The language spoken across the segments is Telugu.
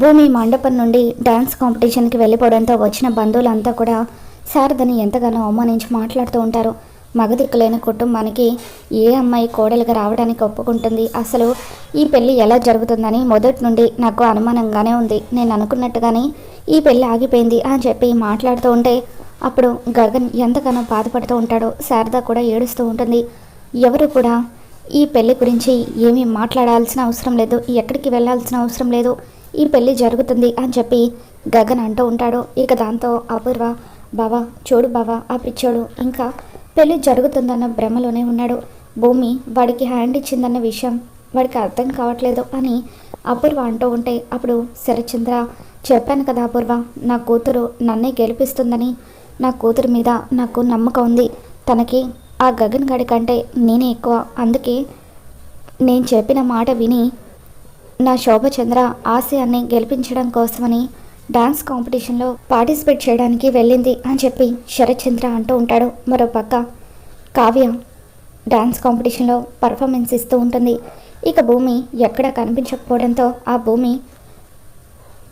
భూమి మండపం నుండి డాన్స్ కాంపిటీషన్కి వెళ్ళిపోవడంతో వచ్చిన బంధువులంతా కూడా శారదని ఎంతగానో అవమానించి మాట్లాడుతూ ఉంటారు. మగదిక్కులేని కుటుంబానికి ఏ అమ్మాయి కోడలుగా రావడానికి ఒప్పుకుంటుంది? అసలు ఈ పెళ్ళి ఎలా జరుగుతుందని మొదటి నుండి నాకు అనుమానంగానే ఉంది. నేను అనుకున్నట్టుగానే ఈ పెళ్ళి ఆగిపోయింది అని చెప్పి మాట్లాడుతూ ఉంటే అప్పుడు గగన్ ఎంతగానో బాధపడుతూ ఉంటాడో. శారద కూడా ఏడుస్తూ ఉంటుంది. ఎవరు కూడా ఈ పెళ్ళి గురించి ఏమీ మాట్లాడాల్సిన అవసరం లేదు. ఎక్కడికి వెళ్ళాల్సిన అవసరం లేదు. ఈ పెళ్ళి జరుగుతుంది అని చెప్పి గగన్ అంటూ ఉంటాడు. ఇక దాంతో అపూర్వ బావా చూడు బావా ఆ పిచ్చోడు ఇంకా పెళ్ళి జరుగుతుందన్న భ్రమలోనే ఉన్నాడు. భూమి వాడికి హ్యాండ్ ఇచ్చిందన్న విషయం వాడికి అర్థం కావట్లేదు అని అపూర్వ అంటూ ఉంటే అప్పుడు శరచంద్ర చెప్పాను కదా అపూర్వ నా కూతురు నన్నే గెలిపిస్తుందని. నా కూతురు మీద నాకు నమ్మకం ఉంది. తనకి ఆ గగన్ గడి కంటే నేనే ఎక్కువ. అందుకే నేను చెప్పిన మాట విని నా శోభచంద్ర ఆశయాన్ని గెలిపించడం కోసమని డాన్స్ కాంపిటీషన్లో పార్టిసిపేట్ చేయడానికి వెళ్ళింది అని చెప్పి శరత్చంద్ర అంటూ ఉంటాడు మరో పక్క. కావ్య డాన్స్ కాంపిటీషన్లో పర్ఫార్మెన్స్ ఇస్తూ ఉంటుంది. ఇక భూమి ఎక్కడ కనిపించకపోవడంతో ఆ భూమి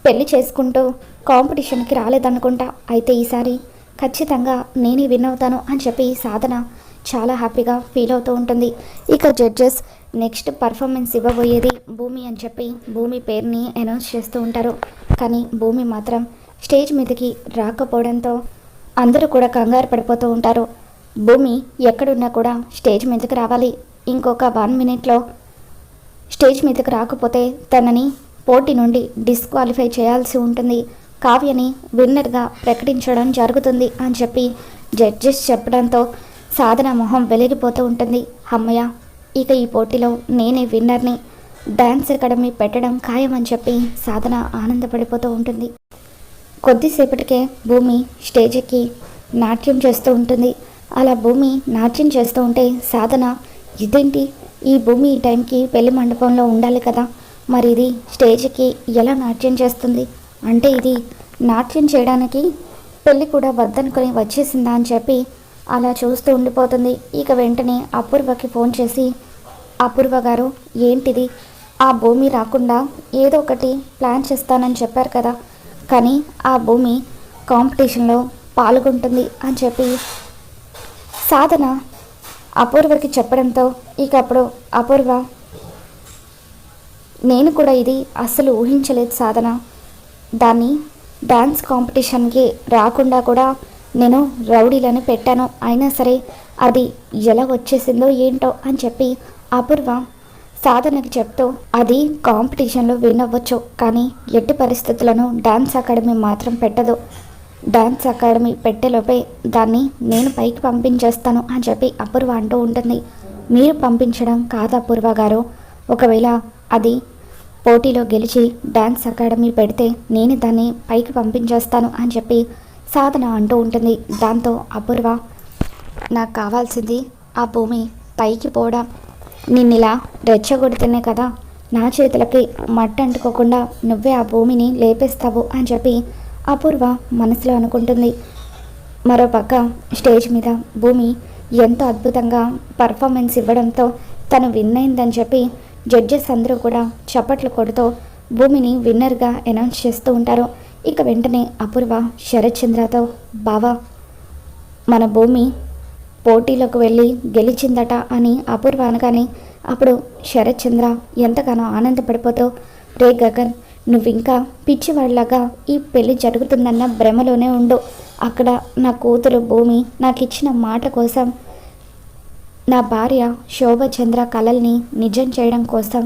పెళ్ళి చేసుకుంటూ కాంపిటీషన్కి రాలేదనుకుంటా. అయితే ఈసారి ఖచ్చితంగా నేనే విన్ అవుతాను అని చెప్పి సాధన చాలా హ్యాపీగా ఫీల్ అవుతూ ఉంటుంది. ఇక జడ్జెస్ నెక్స్ట్ పర్ఫార్మెన్స్ ఇవ్వబోయేది భూమి అని చెప్పి భూమి పేరుని అనౌన్స్ చేస్తూ ఉంటారు. కానీ భూమి మాత్రం స్టేజ్ మీదకి రాకపోవడంతో అందరూ కూడా కంగారు పడిపోతూ ఉంటారు. భూమి ఎక్కడున్నా కూడా స్టేజ్ మీదకి రావాలి. ఇంకొక వన్ మినిట్లో స్టేజ్ మీదకి రాకపోతే తనని పోటీ నుండి డిస్క్వాలిఫై చేయాల్సి ఉంటుంది. కావ్యని విన్నర్గా ప్రకటించడం జరుగుతుంది అని చెప్పి జడ్జెస్ చెప్పడంతో సాధన మొహం వెలిగిపోతూ ఉంటుంది. అమ్మయ్య ఇక ఈ పోటీలో నేనే విన్నర్ని. డ్యాన్స్ అకాడమీ పెట్టడం ఖాయమని చెప్పి సాధన ఆనందపడిపోతూ ఉంటుంది. కొద్దిసేపటికే భూమి స్టేజ్ ఎక్కి నాట్యం చేస్తూ ఉంటుంది. అలా భూమి నాట్యం చేస్తూ ఉంటే సాధన ఇదేంటి? ఈ భూమి ఈ టైంకి పెళ్ళి మండపంలో ఉండాలి కదా. మరి ఇది స్టేజ్కి ఎలా నాట్యం చేస్తుంది? అంటే ఇది నాట్యం చేయడానికి పెళ్ళి కూడా వద్దనుకొని వచ్చేసిందా? అని చెప్పి అలా చూస్తూ ఉండిపోతుంది. ఇక వెంటనే అపూర్వకి ఫోన్ చేసి అపూర్వ గారు ఏంటిది? ఆ భూమి రాకుండా ఏదో ఒకటి ప్లాన్ చేస్తానని చెప్పారు కదా. కానీ ఆ భూమి కాంపిటీషన్లో పాల్గొంటుంది అని చెప్పి సాధన అపూర్వకి చెప్పడంతో ఇక అప్పుడు అపూర్వ నేను కూడా ఇది అస్సలు ఊహించలేదు సాధన. దాన్ని డ్యాన్స్ కాంపిటీషన్కి రాకుండా కూడా నేను రౌడీలను పెట్టాను. అయినా సరే అది ఎలా వచ్చేసిందో ఏంటో అని చెప్పి అపూర్వ సాధనకి చెప్తూ అది కాంపిటీషన్లో విన్ అవ్వచ్చు కానీ ఎట్టి పరిస్థితులను డాన్స్ అకాడమీ మాత్రం పెట్టదు. డాన్స్ అకాడమీ పెట్టేలోపే దాన్ని నేను పైకి పంపించేస్తాను అని చెప్పి అపూర్వ అంటూ ఉంటుంది. మీరు పంపించడం కాదు అపూర్వ గారు. ఒకవేళ అది పోటీలో గెలిచి డాన్స్ అకాడమీ పెడితే నేను దాన్ని పైకి పంపించేస్తాను అని చెప్పి సాధన అంటూ ఉంటుంది. దాంతో అపూర్వ నాకు కావాల్సింది ఆ భూమి పైకి పోవడం. నిన్నిలా రెచ్చగొడితేనే కదా నా చేతులకి మట్టి అంటుకోకుండా నువ్వే ఆ భూమిని లేపేస్తావు అని చెప్పి అపూర్వ మనసులో అనుకుంటుంది. మరోపక్క స్టేజ్ మీద భూమి ఎంతో అద్భుతంగా పర్ఫార్మెన్స్ ఇవ్వడంతో తను విన్ అయిందని చెప్పి జడ్జెస్ అందరూ కూడా చప్పట్లు కొడుతూ భూమిని విన్నర్గా అనౌన్స్ చేస్తూ ఉంటారు. ఇక వెంటనే అపూర్వ శరత్చంద్రతో బావా మన భూమి పోటీలోకి వెళ్ళి గెలిచిందట అని అపూర్వ అనగానే అప్పుడు శరత్చంద్ర ఎంతగానో ఆనందపడిపోతూ రే గగన్ నువ్వింకా పిచ్చివాడిలాగా ఈ పెళ్ళి జరుగుతుందన్న భ్రమలోనే ఉండు. అక్కడ నా కూతురు భూమి నాకు ఇచ్చిన మాట కోసం నా భార్య శోభచంద్ర కళల్ని నిజం చేయడం కోసం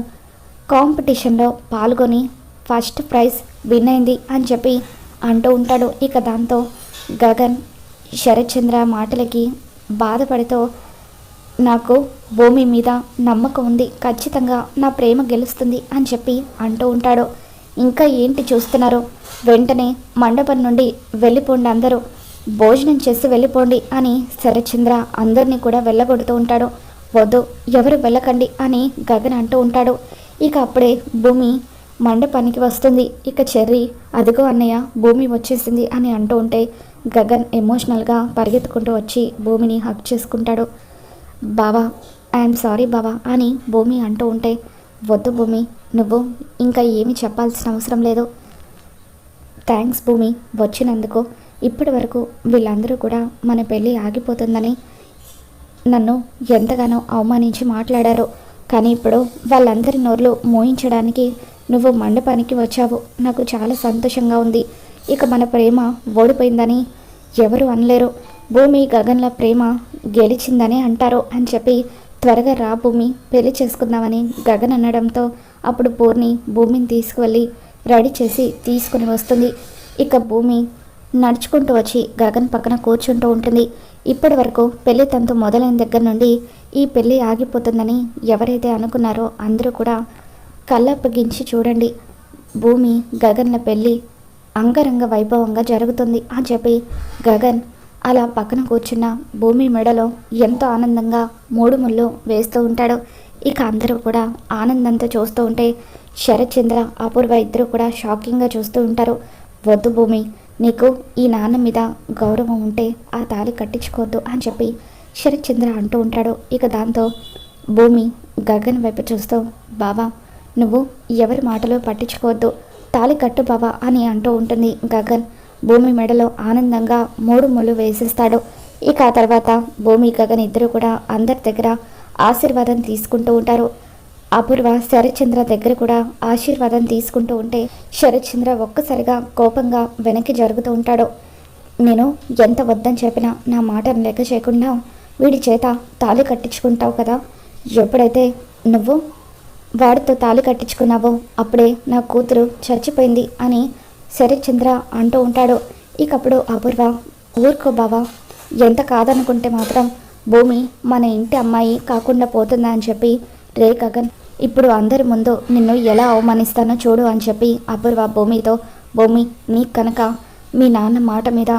కాంపిటీషన్లో పాల్గొని ఫస్ట్ ప్రైజ్ విన్ అయింది అని చెప్పి అంటూ ఉంటాడు. ఇక దాంతో గగన్ శరత్చంద్ర మాటలకి బాధపడితో నాకు భూమి మీద నమ్మకం ఉంది. ఖచ్చితంగా నా ప్రేమ గెలుస్తుంది అని చెప్పి అంటూ ఉంటాడు. ఇంకా ఏంటి చూస్తున్నారు? వెంటనే మండపం నుండి వెళ్ళిపోండి అందరూ. భోజనం చేసి వెళ్ళిపోండి అని శరత్చంద్ర అందరినీ కూడా వెళ్ళగొడుతూ ఉంటాడు. వద్దు ఎవరు వెళ్ళకండి అని గగన్ అంటూ ఉంటాడు. ఇక అప్పుడే భూమి మండపానికి వస్తుంది. ఇక చెర్రి అదిగో అన్నయ్య భూమి వచ్చేసింది అని అంటూ ఉంటే గగన్ ఎమోషనల్గా పరిగెత్తుకుంటూ వచ్చి భూమిని హక్ చేసుకుంటాడు. బావా ఐఎమ్ సారీ బావా అని భూమి అంటూ ఉంటే వద్దు భూమి నువ్వు ఇంకా ఏమి చెప్పాల్సిన అవసరం లేదు. థ్యాంక్స్ భూమి వచ్చినందుకు ఇప్పటి వరకు వీళ్ళందరూ కూడా మన పెళ్ళి ఆగిపోతుందని నన్ను ఎంతగానో అవమానించి మాట్లాడారు. కానీ ఇప్పుడు వాళ్ళందరి నోర్లు మోయించడానికి నువ్వు మండపానికి వచ్చావు. నాకు చాలా సంతోషంగా ఉంది. ఇక మన ప్రేమ ఓడిపోయిందని ఎవరు అనలేరు. భూమి గగన్ల ప్రేమ గెలిచిందని అంటారు అని చెప్పి త్వరగా రా భూమి పెళ్ళి చేసుకుందామని గగన్ అనడంతో అప్పుడు పూర్ణి భూమిని తీసుకువెళ్ళి రెడీ చేసి తీసుకుని వస్తుంది. ఇక భూమి నడుచుకుంటూ వచ్చి గగన్ పక్కన కూర్చుంటూ ఉంటుంది. ఇప్పటి వరకు పెళ్ళి తంతు మొదలైన దగ్గర నుండి ఈ పెళ్ళి ఆగిపోతుందని ఎవరైతే అనుకున్నారో అందరూ కూడా కళ్ళప్పగించి చూడండి. భూమి గగన్ల పెళ్ళి అంగరంగ వైభవంగా జరుగుతుంది. అని చెప్పి గగన్ అలా పక్కన కూర్చున్న భూమి మెడలో ఎంతో ఆనందంగా మూడు ముళ్ళు వేస్తూ ఉంటాడు. ఇక అందరూ కూడా ఆనందంతో చూస్తూ ఉంటే శరత్చంద్ర అపూర్వ ఇద్దరు కూడా షాకింగ్గా చూస్తూ ఉంటారు. వద్దు భూమి నీకు ఈ నాన్న మీద గౌరవం ఉంటే ఆ తాళి కట్టించుకోవద్దు అని చెప్పి శరత్చంద్ర అంటూ ఉంటాడు. ఇక దాంతో భూమి గగన్ వైపు చూస్తూ బాబా నువ్వు ఎవరి మాటలు పట్టించుకోవద్దు. తాళి కట్టు బాబా అని అంటూ ఉంటుంది గగన్. భూమి మెడలో ఆనందంగా మూడు ముళ్ళు వేసేస్తాడు. ఇక ఆ తర్వాత భూమి గగన్ ఇద్దరు కూడా అందరి దగ్గర ఆశీర్వాదం తీసుకుంటూ ఉంటారు. అపూర్వ శరత్చంద్ర దగ్గర కూడా ఆశీర్వాదం తీసుకుంటూ ఉంటే శరత్చంద్ర ఒక్కసారిగా కోపంగా వెనక్కి జరుగుతూ ఉంటాడు. నేను ఎంత వద్దని చెప్పినా నా మాటను లెక్క చేయకుండా వీడి చేత తాళి కట్టించుకుంటావు కదా. ఎప్పుడైతే నువ్వు వాడితో తాళి కట్టించుకున్నావో? అప్పుడే నా కూతురు చచ్చిపోయింది అని శరత్చంద్ర అంటూ ఉంటాడు. ఇకప్పుడు అపూర్వ ఊరుకో బావా ఎంత కాదనుకుంటే మాత్రం భూమి మన ఇంటి అమ్మాయి కాకుండా పోతుందా అని చెప్పి రే గగన్ ఇప్పుడు అందరి ముందు నిన్ను ఎలా అవమానిస్తానో చూడు అని చెప్పి అపూర్వ భూమితో భూమి నీకు కనుక మీ నాన్న మాట మీద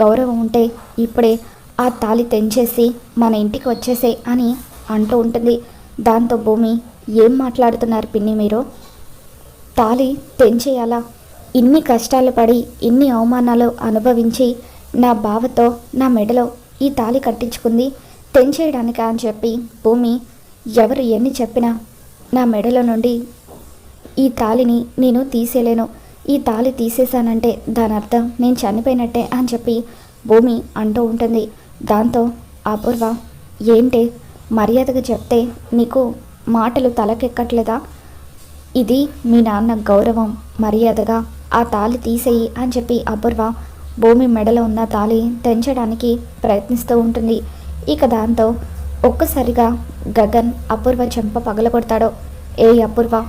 గౌరవం ఉంటే ఇప్పుడే ఆ తాళి తెంచేసి మన ఇంటికి వచ్చేసే అని అంటూ ఉంటుంది. దాంతో భూమి ఏం మాట్లాడుతున్నారు పిన్ని మీరు? తాళి తెంచేయాలా ఇన్ని కష్టాలు పడి ఇన్ని అవమానాలు అనుభవించి నా బావతో నా మెడలో ఈ తాళి కట్టించుకుంది తెంచేయడానికా అని చెప్పి భూమి ఎవరు ఎన్ని చెప్పినా నా మెడలో నుండి ఈ తాళిని నేను తీసేయలేను. ఈ తాళి తీసేశానంటే దాని అర్థం నేను చనిపోయినట్టే అని చెప్పి భూమి అంటూ ఉంటుంది. దాంతో అపూర్వ ఏంటే? మర్యాదగా చెప్తే నీకు మాటలు తలకెక్కట్లేదా? ఇది మీ నాన్న గౌరవం మర్యాదగా ఆ తాళి తీసేయి అని చెప్పి అపూర్వ భూమి మెడలో ఉన్న తాళి తెంచడానికి ప్రయత్నిస్తూ ఉంటుంది. ఇక దాంతో ఒక్కసారిగా గగన్ అపూర్వ చెంప పగలగొడతాడు. ఏ అపూర్వ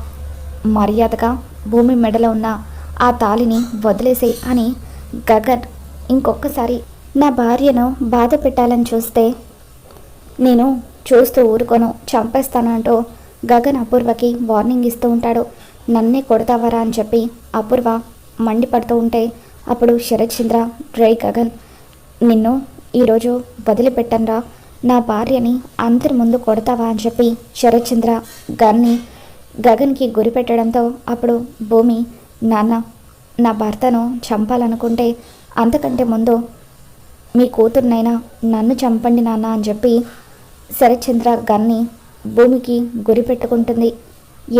మర్యాదగా భూమి మెడలో ఉన్న ఆ తాళిని వదిలేసే అని గగన్ ఇంకొకసారి నా భార్యను బాధ పెట్టాలని చూస్తే నేను చూస్తూ ఊరుకోను. చంపేస్తాను అంటూ గగన్ అపూర్వకి వార్నింగ్ ఇస్తూ ఉంటాడు. నన్నే కొడతావరా అని చెప్పి అపూర్వ మండిపడుతూ ఉంటే అప్పుడు శరత్ చంద్ర రే గగన్ నిన్ను ఈరోజు వదిలిపెట్టనురా. నా భార్యని అందరి ముందు కొడతావా అని చెప్పి శరత్ చంద్ర గన్ని గగన్కి గురిపెట్టడంతో అప్పుడు భూమి నాన్న నా భర్తను చంపాలనుకుంటే అంతకంటే ముందు మీ కూతురునైనా నన్ను చంపండి నాన్న అని చెప్పి శరత్చంద్ర గన్ని భూమికి గురి పెట్టుకుంటుంది.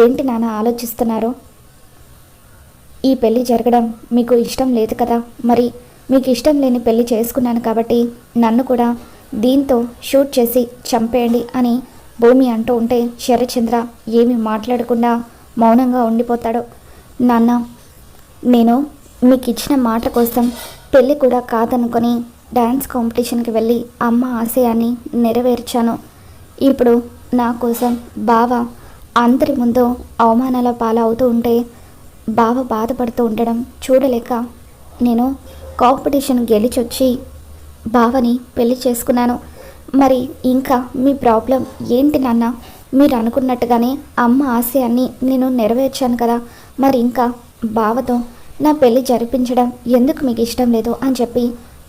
ఏంటి నాన్న ఆలోచిస్తున్నారు? ఈ పెళ్ళి జరగడం మీకు ఇష్టం లేదు కదా? మరి మీకు ఇష్టం లేని పెళ్ళి చేసుకున్నాను కాబట్టి నన్ను కూడా దీంతో షూట్ చేసి చంపేయండి అని భూమి అంటూ ఉంటే శరచంద్ర ఏమీ మాట్లాడకుండా మౌనంగా ఉండిపోతాడు. నాన్న నేను మీకు ఇచ్చిన మాట కోసం పెళ్ళి కూడా కాదనుకొని డ్యాన్స్ కాంపిటీషన్కి వెళ్ళి అమ్మ ఆశయాన్ని నెరవేర్చాను. ఇప్పుడు నా కోసం బావ అందరి ముందు అవమానాల పాలవుతూ ఉంటే బావ బాధపడుతూ ఉండడం చూడలేక నేను కాంపిటీషన్ గెలిచొచ్చి బావని పెళ్ళి చేసుకున్నాను. మరి ఇంకా మీ ప్రాబ్లం ఏంటి నాన్న? మీరు అనుకున్నట్టుగానే అమ్మ ఆశయాన్ని నేను నెరవేర్చాను కదా. మరి ఇంకా బావతో నా పెళ్ళి జరిపించడం ఎందుకు మీకు ఇష్టం లేదు అని చెప్పి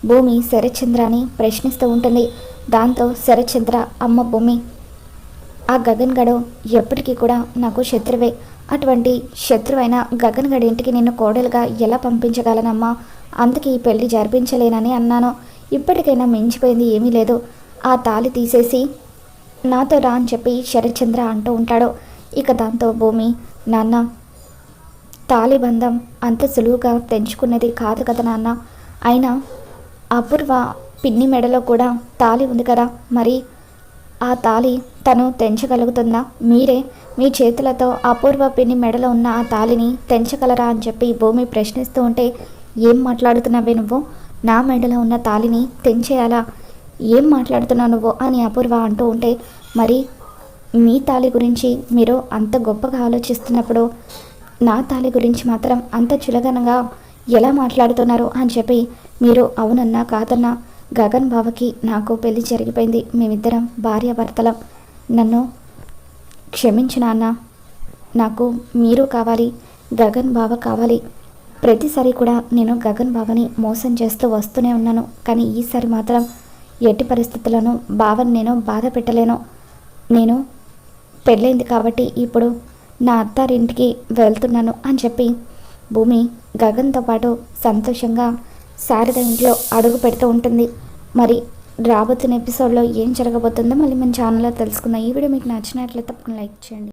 భూమి శరచంద్రని ప్రశ్నిస్తూ ఉంటుంది. దాంతో శరచంద్ర అమ్మ భూమి ఆ గగన్ గడు ఎప్పటికీ కూడా నాకు శత్రువే. అటువంటి శత్రువైన గగన్ గడి ఇంటికి నిన్ను కోడలుగా ఎలా పంపించగలనమ్మా? అందుకే ఈ పెళ్ళి జరిపించలేనని అన్నాను. ఇప్పటికైనా మించిపోయింది ఏమీ లేదు. ఆ తాళి తీసేసి నాతో రా అని చెప్పి శరత్చంద్ర అంటూ ఉంటాడు. ఇక దాంతో భూమి నాన్న తాలిబంధం అంత సులువుగా తెంచుకున్నది కాదు కదా నాన్న. అయినా అపూర్వ పిన్ని మెడలో కూడా తాలి ఉంది కదా. మరి ఆ తాలి తను తెంచగలుగుతుందా? మీరే మీ చేతులతో అపూర్వ పిన్ని మెడలో ఉన్న ఆ తాలిని తెంచగలరా అని చెప్పి భూమి ప్రశ్నిస్తూ ఉంటే ఏం మాట్లాడుతున్నావే నువ్వు? నా మెడలో ఉన్న తాలిని తెంచేయాలా? ఏం మాట్లాడుతున్నావు నువ్వు అని అపూర్వ అంటూ ఉంటే మరి మీ తాలి గురించి మీరు అంత గొప్పగా ఆలోచిస్తున్నప్పుడు నా తాలి గురించి మాత్రం అంత చులకనగా ఎలా మాట్లాడుతున్నారు అని చెప్పి మీరు అవునన్నా కాదన్నా గగన్ బావకి నాకు పెళ్ళి జరిగిపోయింది. మేమిద్దరం భార్యాభర్తలం నన్ను క్షమించు నాన్న. నాకు మీరు కావాలి గగన్ బావ కావాలి. ప్రతిసారి కూడా నేను గగన్ బావని మోసం చేస్తూ వస్తూనే ఉన్నాను. కానీ ఈసారి మాత్రం ఎట్టి పరిస్థితుల్లోనూ బావని నేను బాధ పెట్టలేను. నేను పెళ్ళైంది కాబట్టి ఇప్పుడు నా అత్తారింటికి వెళ్తున్నాను అని చెప్పి భూమి గగన్తో పాటు సంతోషంగా శారద ఇంట్లో అడుగు పెడుతూ ఉంటుంది. మరి రాబోతున్న ఎపిసోడ్లో ఏం జరగబోతుందో మళ్ళీ మన ఛానల్లో తెలుసుకుందాం. ఈ వీడియో మీకు నచ్చినట్లయితే తప్పకుండా లైక్ చేయండి.